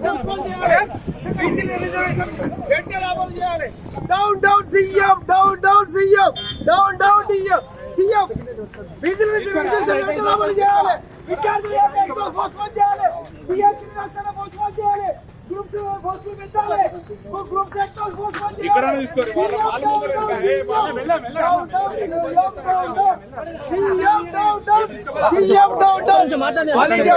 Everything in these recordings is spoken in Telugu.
Down, down, see CEO! Down, down, see CEO! Down, down, see See CEO! ఇక్కడ తీసుకోరు ఒక్క నిమిషం మాట్లాడండి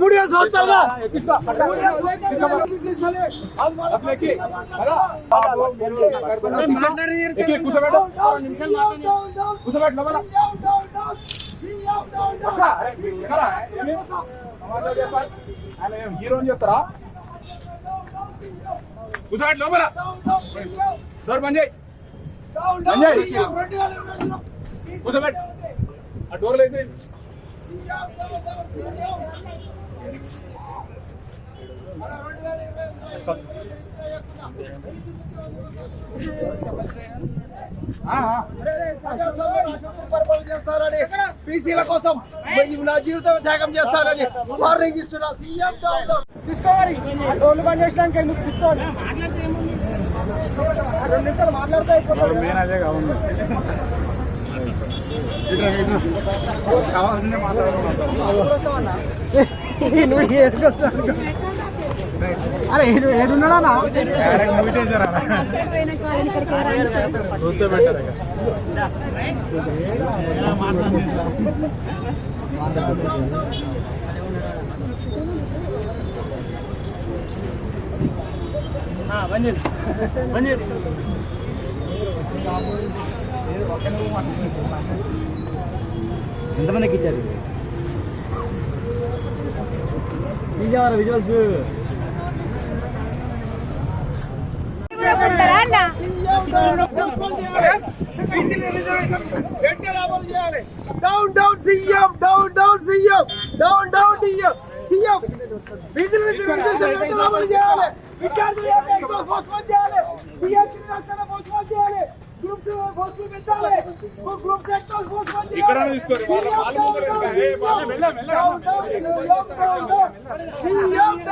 మూడు వేల సంవత్సరాలు కూర్చోబెట్టు కూర్చోబెట్టు ఆయన ఏం హీరో అని చెప్తారా కూర్చోబెట్టి లోపల డోర్ బంద్ చేయి బంద్ చేయి కూర్చోబెట్టి ఆ డోర్లు అయితే పర్పలు చేస్తారని బీసీల కోసం నా జీవితం త్యాగం చేస్తారని వార్నింగ్ ఇస్తున్నా సీఎం తీసుకోవాలి డోర్లు బంద్ చేసినాక ఎందుకు తీసుకోవాలి రెండు నిమిషాలు మాట్లాడుతూ అయిపోతారు మెయిన్ అదే కావాలి కావాల్సిందే మాట్లాడుతున్నాం అరే ఏడు ఏడున్నాడా వంజీ వంజీ ఎంతమందికి ఇచ్చారు Vijayawada visuals down down CM down down CM down down CM CM BJP reservation అమలు చేయాలి విద్యార్థులు పోస్ట్పోన్ చేయాలి బిఎస్సీ రాష్ట్రాల పోస్ట్పోన్ చేయాలి గ్రూప్ టూ పోస్టులు పెట్టాలి గ్రూప్ సెక్టర్ పోస్ట్పోన్ చేయాలి ఇక్కడ తీసుకోరు వాళ్ళ వాళ్ళ ముందు వెళ్ళాలి ఏ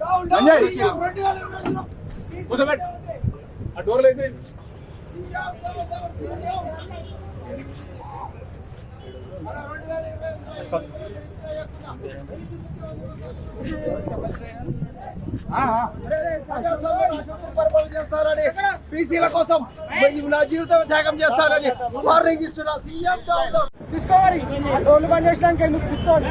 మనే 2020 కుసబెట్ ఆ డోర్ లేపి సియాఫ్తావత సియాఫ్తావత 2020 సబల్ జయ ఆ ఆ అరే అరే సత్యం సత్యం పర్వల్ చేస్తారని పిసిల కోసం మెయిల జీవితా విదాగం చేస్తారని వార్నింగ్ ఇస్తారు సియాఫ్తావత డిస్కవరీ అడోల్బ నేషనల్ కి ని డిస్కవరీ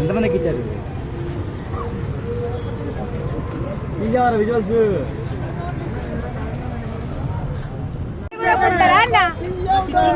ఎంతమందికి ఇచ్చారు విజయవాడ విజువల్స్ అన్న